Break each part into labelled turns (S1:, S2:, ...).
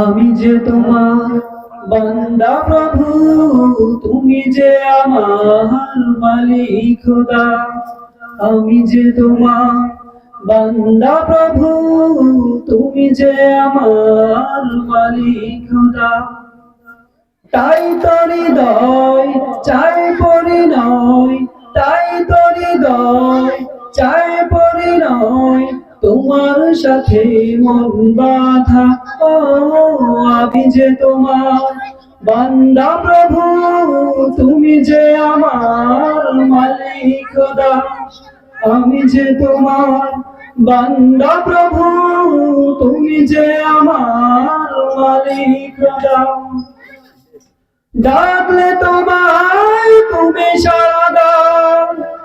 S1: আমি যে তোমার বান্দা প্রভু, তুমি যে আমার মালিক খোদা। আমি যে তোমার বান্দা প্রভু, তুমি যে আমার মালিক খোদা। তাই তো হৃদয়, চাই পরিণয়, তাই তো হৃদয়। সাথে মন বাধা। ও, আমি যে তোমার বান্দা প্রভু, তুমি যে আমার মালিক খোদা আমি যে তোমার বান্দা প্রভু, তুমি যে আমার মালিক খোদা ডাকলে তোমায় তুমি সারা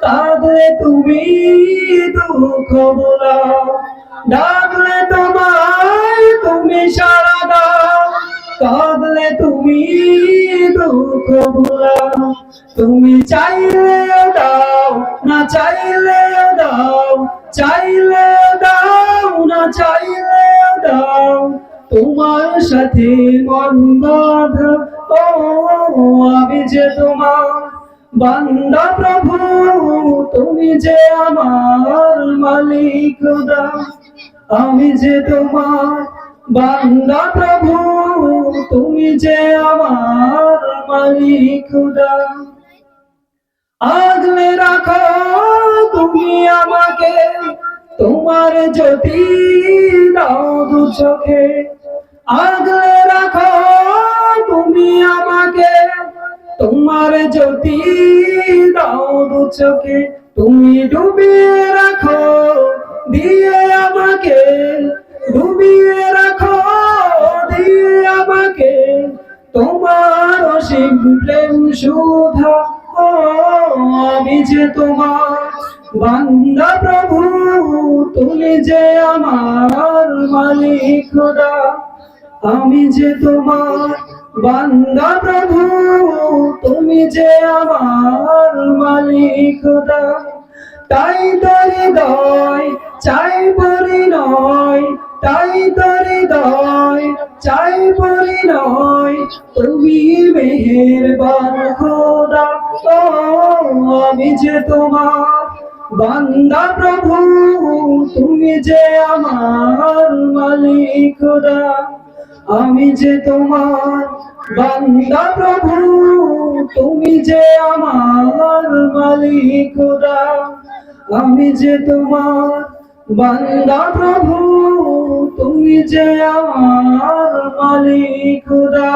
S1: কাঁদলে তুমি দুঃখ বোলাও ডাকলে তোমায় তুমি সারা দাও। কাঁদলে তুমি দুঃখ বোলাও তুমি চাইলে দাও, না চাইলে দাও। চাইলে দাও, না চাইলে দাও। তোমার সাথে বাঁধা ও, আমি যে তোমার বান্দা প্রভু, তুমি যে আমার মালিক খোদা আমি যে তোমার বান্দা প্রভু, তুমি যে আমার মালিক খোদা। আগলে রাখো, তুমি আমাকে, তোমার জ্যোতি দাও দু চোখে। আগলে রাখো, তুমি আমাকে, তোমার জ্যোতি দাও দু চোখে। তুমি ডুবিয়ে রাখো দিয়ে আমাকে, ডুবিয়ে রাখো, দিয়ে আমাকে। তোমার অসীম প্রেম আমি যে তোমার বান্দা প্রভু, তুমি যে আমার মালিক খোদা। আমি যে তোমার বান্দা প্রভু, তুমি যে আমার মালিক খোদা। তাই তো হৃদয়, চাই পরিণয়। তাই তো দয় চাই পরিণয়। তুমি মেহেরবান খোদা আমি যে তোমার বান্দা প্রভু, তুমি যে আমার মালিক খোদা, আমি যে তোমার বান্দা প্রভু। তুমি যে আমার মালিক আমি যে তোমার বান্দা প্রভু তুমি যে আমার মালিক খোদা